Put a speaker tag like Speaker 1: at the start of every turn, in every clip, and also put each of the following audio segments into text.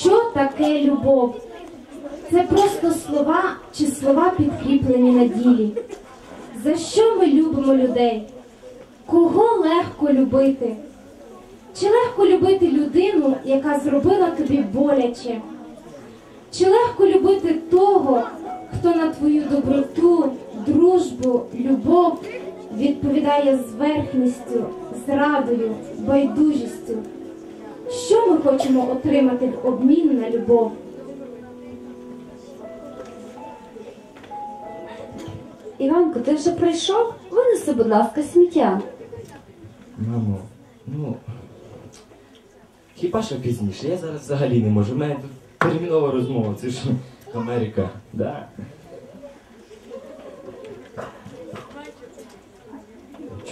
Speaker 1: Що таке любов? Це просто слова чи слова підкріплені на ділі. За що ми любимо людей? Кого легко любити? Чи легко любити людину, яка зробила тобі боляче? Чи легко любити того, хто на твою доброту, дружбу, любов відповідає зверхністю, зрадою, байдужістю? Що ми хочемо отримати в обмін на любов?
Speaker 2: Іванко, ти вже прийшов? Винеси, будь ласка, сміття.
Speaker 3: Мамо, ну. Хіба що пізніше? Я зараз взагалі не можу. У мене тут термінова розмова, це ж Америка. Да.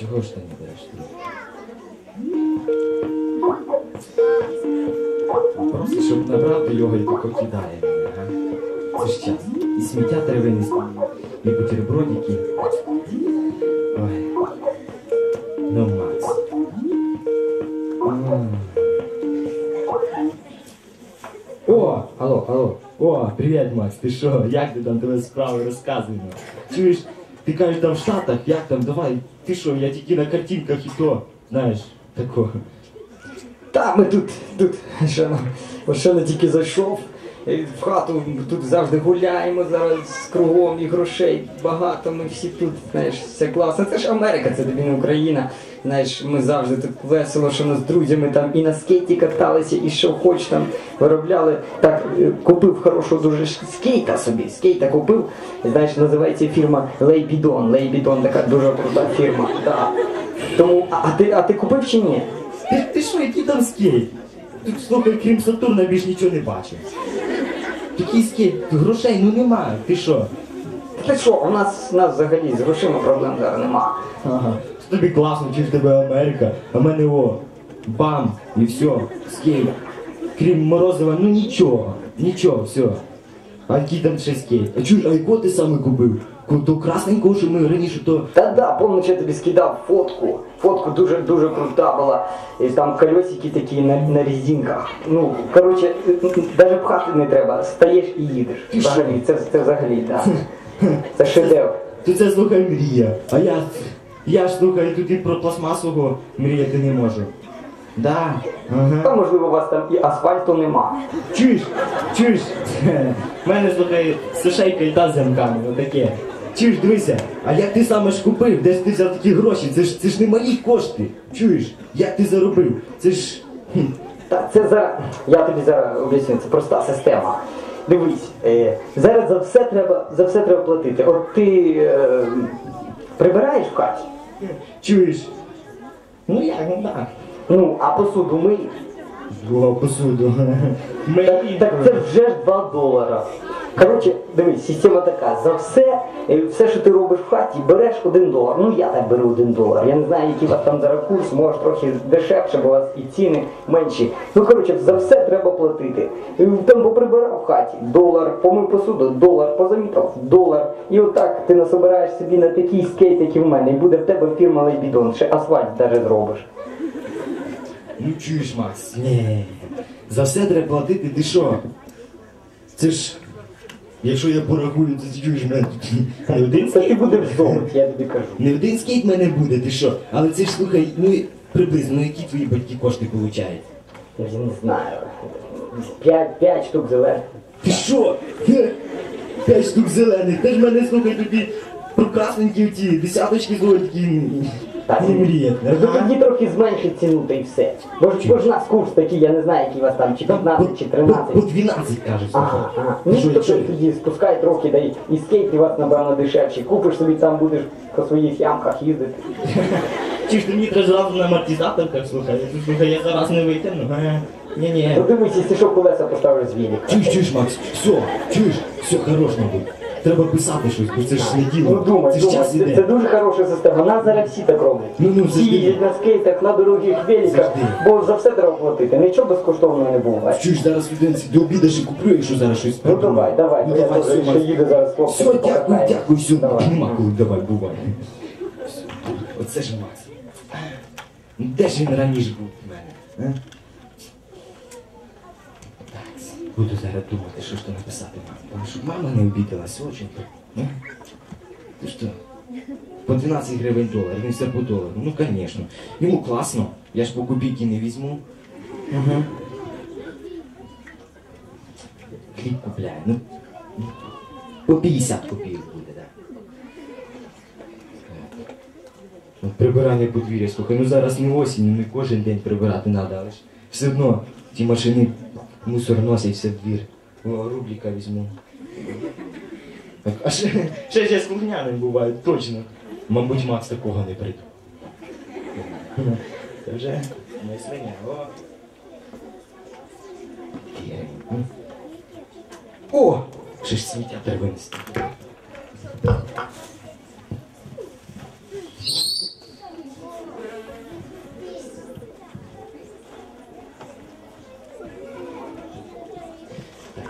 Speaker 3: Чого ж ти не береш тут? Просто щоб набрати його і покидає мене, га? Це ж час. І сміття треба винести, і бутербродики. Ой. Ну, Макс. О, алло, алло. О, привіт, Макс. Ти що? Як ти там тебе справи розказуй? ну? Чуєш, ти кажеш там в Штатах, як там, давай. Ти що, я тільки на картинках і то, знаєш, такого.
Speaker 4: Та ми тут, тут, ще, ще не тільки зайшов. В хату тут завжди гуляємо зараз кругом і грошей багато. Ми всі тут, знаєш, все класно. Це ж Америка, це тобі не Україна. Знаєш, ми завжди тут весело, що ми з друзями там і на скейті каталися, і що хоч там виробляли. Так, е, купив хорошого дуже скейта собі. Скейта купив. Знаєш, називається фірма Лейбідон. Лейбідон така дуже крута фірма. Да. Тому, а ти, а ти купив чи ні?
Speaker 3: Ти, ти що, який там скейт? Тут, слухай, крім Сатурна більш нічого не бачив. Такий скейт, грошей ну немає, ти що?
Speaker 4: Та що, у нас, у нас взагалі з грошима проблем зараз нема.
Speaker 3: Ага. Тобі класно, чи в тебе Америка, а в мене о, бам, і все, скейт. Крім Морозова, ну нічого, нічого, все. А який там ще скейт? А чуєш, а ти саме купив? То красненького, що ми раніше то.
Speaker 4: Та да, помню, я тобі скидав фотку. Фотку дуже дуже крута була. І там колесики такі на, на резинках. Ну, коротше, навіть пхати не треба. Стаєш і їдеш. Взагалі, це, це взагалі, так. Це шедевр.
Speaker 3: Це слухай мрія. А я. Я ж слухай, тут і про пластмасового мріяти не можу. Да. Ага.
Speaker 4: Та можливо у вас там і асфальту нема.
Speaker 3: Чуєш, чуєш? В мене слухай сушейка і та з замками, отаке. Чуєш, дивися, а як ти саме ж купив? Де ж ти взяв такі гроші? Це ж це ж не малі кошти. Чуєш? Як ти заробив? Це ж. хм,
Speaker 4: Та це зараз. Я тобі зараз об'ясню, це проста система. Дивись, е, зараз за все треба за все треба платити. От ти е, прибираєш в хаті,
Speaker 3: Чуєш? Ну як, ну так.
Speaker 4: ну а посуду миєш.
Speaker 3: Була посуду. Ми...
Speaker 4: Так, так це вже ж 2 долара. Коротше, дивись, система така, за все, е, все, що ти робиш в хаті, береш 1 долар. Ну я так беру 1 долар. Я не знаю, який у вас там зараз курс, може трохи дешевше, бо у вас і ціни менші. Ну коротше, за все треба платити. Там поприбирав в хаті, долар, помив посуду, долар, позамітав, долар. І отак ти насобираєш собі на такий скейт, як і в мене, і буде в тебе фірма Лейбідон, ще асфальт навіть зробиш.
Speaker 3: Ну чуєш, Макс? Ні. За все треба платити, ти що? Це ж. Якщо я порахую, то чуєш мене тут не один
Speaker 4: Це ти будеш золоті, я тобі кажу.
Speaker 3: Не один скейт в мене буде, ти що? Але це ж слухай, ну приблизно, які твої батьки кошти получають?
Speaker 4: Я вже не знаю. П'ять, п'ять штук зелених.
Speaker 3: Ти що? П'ять штук зелених, ти ж мене слухай тобі про красненькі ті, десяточки золоті
Speaker 4: Так,
Speaker 3: не мріяти.
Speaker 4: Ну тоді трохи зменшить ціну та й все. Бо ж, бо ж у нас курс такий, я не знаю, який у вас там, чи 15, чи
Speaker 3: по, по, по
Speaker 4: 13.
Speaker 3: 12 кажуть.
Speaker 4: Ага, ага. Ну
Speaker 3: що,
Speaker 4: то тоді спускай трохи, да й і скейт у вас набагато дешевші. Купиш собі там будеш по своїх ямках їздити.
Speaker 3: Чи ж ти мені зразу на амортизаторках, слухай, я тут, слухай, я зараз не витягну. Ні-ні.
Speaker 4: Ну дивись, якщо що, колеса поставиш з велика.
Speaker 3: Чуєш, чуєш, Макс, все, чуєш, все хорош, мабуть. Треба писати щось, бо це ж не
Speaker 4: Ну
Speaker 3: діло.
Speaker 4: думай,
Speaker 3: це ж
Speaker 4: думай,
Speaker 3: час
Speaker 4: це, це дуже хороша система. Нас зараз всі так роблять.
Speaker 3: Ну, ну,
Speaker 4: всі
Speaker 3: завжди.
Speaker 4: їздять на скейтах, на дорогих великах,
Speaker 3: Завжди.
Speaker 4: бо за все треба платити. Нічого безкоштовного не буває.
Speaker 3: Чуєш, зараз людинці до обіду ще куплю, якщо зараз щось
Speaker 4: Ну
Speaker 3: придумаю.
Speaker 4: давай, давай,
Speaker 3: Ну
Speaker 4: бо я
Speaker 3: давай,
Speaker 4: теж ще їду зараз з
Speaker 3: Все, дякую, дякую, все,
Speaker 4: Давай.
Speaker 3: нема коли, давай, бувай. Все. Оце ж Макс. Ну, Де ж він раніше був в мене? а? Буду зараз думати, що ж то написати мамі. Тому що мама не обідалась, очень. Ну, ти що? По 12 гривень долар, він все по долару. Ну, звісно. Йому класно. Я ж по копійки не візьму. Угу. Хліб купляє. Ну, ну, по 50 копійок буде, так. Ну, прибирання подвір'я, слухай, ну зараз не осінь, не кожен день прибирати треба, але ж все одно ті машини мусор носиться в двір. Рубліка візьму. Так, а ще, ще ще слухняним буває, точно. Мабуть, Макс такого не прийде. Це вже мислення. О. О! Ж сміття треба винести.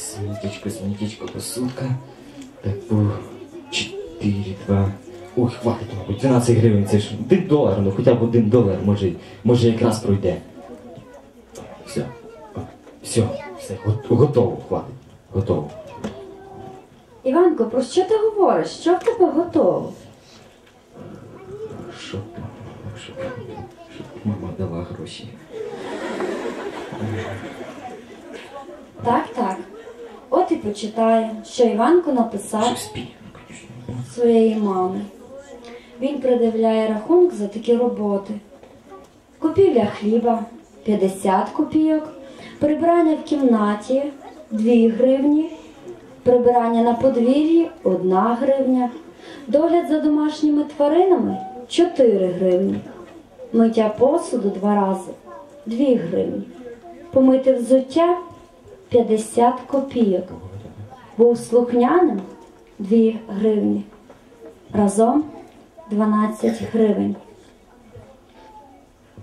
Speaker 3: Смітечко, смітечко, посудка. Так, по 4, 2. Ой, хватить, мабуть, 12 гривень, це ж 1 долар, ну хоча б 1 долар, може, може якраз пройде. Все. Все, все, готово, хватить. Готово.
Speaker 2: Іванко, про що ти говориш? Що в тебе готово?
Speaker 3: Щоб, щоб, щоб мама дала гроші.
Speaker 2: Так, так. От і почитає, що Іванко написав своєї мами. Він придивляє рахунок за такі роботи. Купівля хліба 50 копійок, прибирання в кімнаті 2 гривні, прибирання на подвір'ї 1 гривня, догляд за домашніми тваринами 4 гривні, миття посуду два рази 2 гривні, помити взуття 50 копійок, був слухняним 2 гривні. Разом 12 гривень.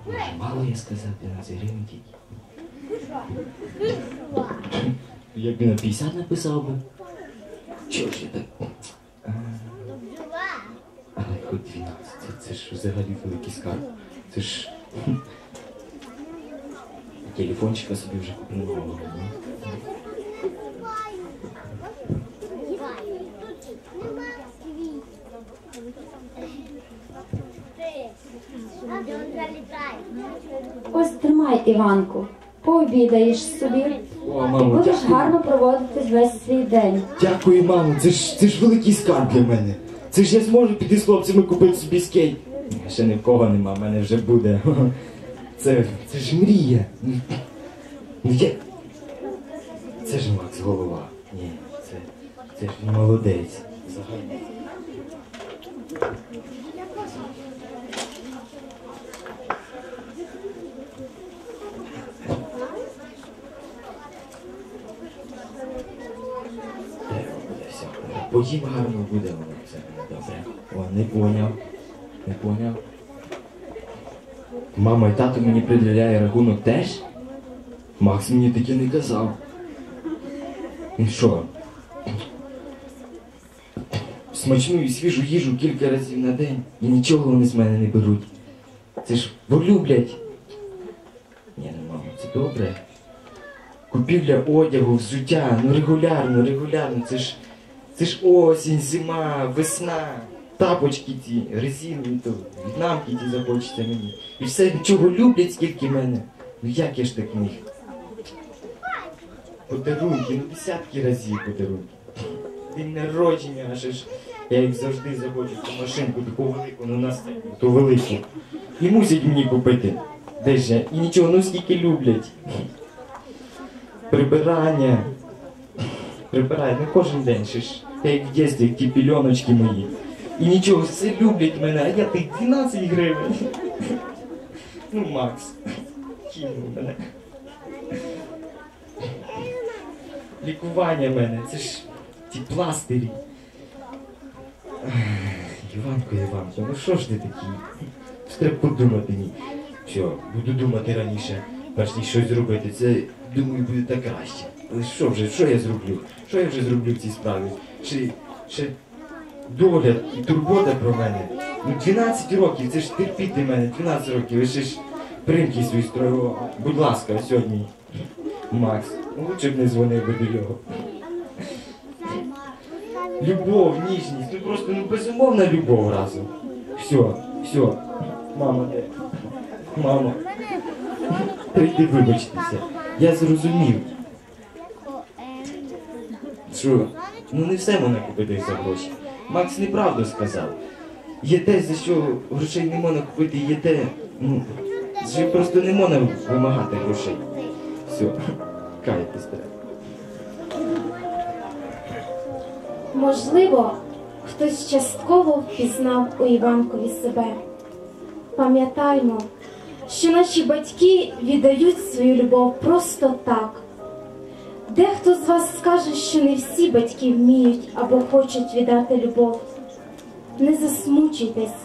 Speaker 3: Може, мало я сказав 12 гривень тільки. Якби на 50 написав би. Чого ж я так? Але хоч 12, це, це ж взагалі великий скарб. Це ж. Телефончика собі вже купив нового.
Speaker 2: Ось тримай, Іванку, пообідаєш собі
Speaker 3: О,
Speaker 2: і
Speaker 3: мамо,
Speaker 2: будеш
Speaker 3: дякую.
Speaker 2: гарно проводити весь свій день.
Speaker 3: Дякую, мамо, це ж, це ж великий скарб для мене. Це ж я зможу піти з хлопцями купити собі скейт. Ще ні в кого нема, в мене вже буде. Це, це ж мрія. Ну. Це ж Макс голова. Ні, це, це ж він молодець. Взагалі. Поїм гарно буде воно все добре. О, не поняв. Не поняв. Мама і тато мені приділяє рахунок теж? Макс мені таке не казав. Ну що? Смачну і свіжу їжу кілька разів на день і нічого вони з мене не беруть. Це ж полюблять. Ні, ну мамо, це добре. Купівля одягу, взуття, ну регулярно, регулярно. Це ж це ж осінь, зима, весна, тапочки ті, резинові, то в'єтнамки ті захочеться мені. І все чого люблять, скільки мене. Ну як я ж так міг? Подарунки, ну десятки разів подарунки. День народження, аж ж я як завжди захочу цю машинку, таку велику, ну нас ту велику. І мусять мені купити. Де ж я? І нічого, ну скільки люблять. Прибирання. Прибирають, ну кожен день ще ж. Я як в дитинстві, ті пільоночки мої. І нічого, все люблять мене, а я тих 12 гривень. Ну, Макс. Кинув мене. Лікування мене, це ж ті пластирі. Іванко, Іванко, ну що ж ти такий? Треба подумати ні. Все, буду думати раніше, перш ніж щось зробити. Це, думаю, буде так краще. Але що вже, що я зроблю? Що я вже зроблю в цій справі? Ще, ще догляд і турбота про мене. Ну 12 років, це ж терпіти мене, 12 років, ви ще ж примки свої строїли. Будь ласка, сьогодні. Макс, лучше б не дзвонив би до нього. Любов, ніжність, ну просто ну безумовна любов разом. Все, все. Мама де? Мамо. Прийди вибачтеся. Я зрозумів. Що? Ну не все можна купити за гроші. Макс неправду сказав. Є те, за що грошей не можна купити, є те, ну, що просто не можна вимагати грошей. Все, кайтесь треба.
Speaker 1: Можливо, хтось частково впізнав у Іванкові себе. Пам'ятаймо, що наші батьки віддають свою любов просто так. Дехто з вас скаже, що не всі батьки вміють або хочуть віддати любов. Не засмучуйтесь,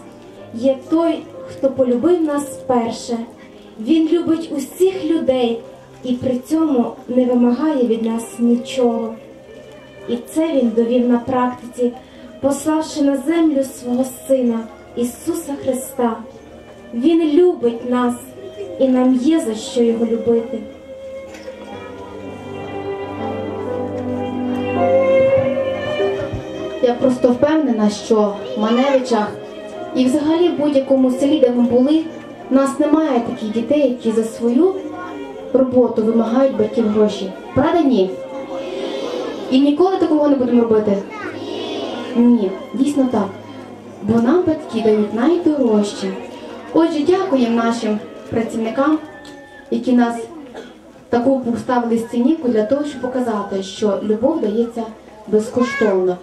Speaker 1: є той, хто полюбив нас перше. Він любить усіх людей і при цьому не вимагає від нас нічого. І це він довів на практиці, пославши на землю свого Сина Ісуса Христа. Він любить нас, і нам є за що його любити.
Speaker 5: Я просто впевнена, що в Маневичах і взагалі в будь-якому селі, де ми були, в нас немає таких дітей, які за свою роботу вимагають батьків гроші. Правда, ні? І ніколи такого не будемо робити? Ні, дійсно так. Бо нам батьки дають найдорожче. Отже, дякуємо нашим працівникам, які нас таку поставили сценіку для того, щоб показати, що любов дається безкоштовно.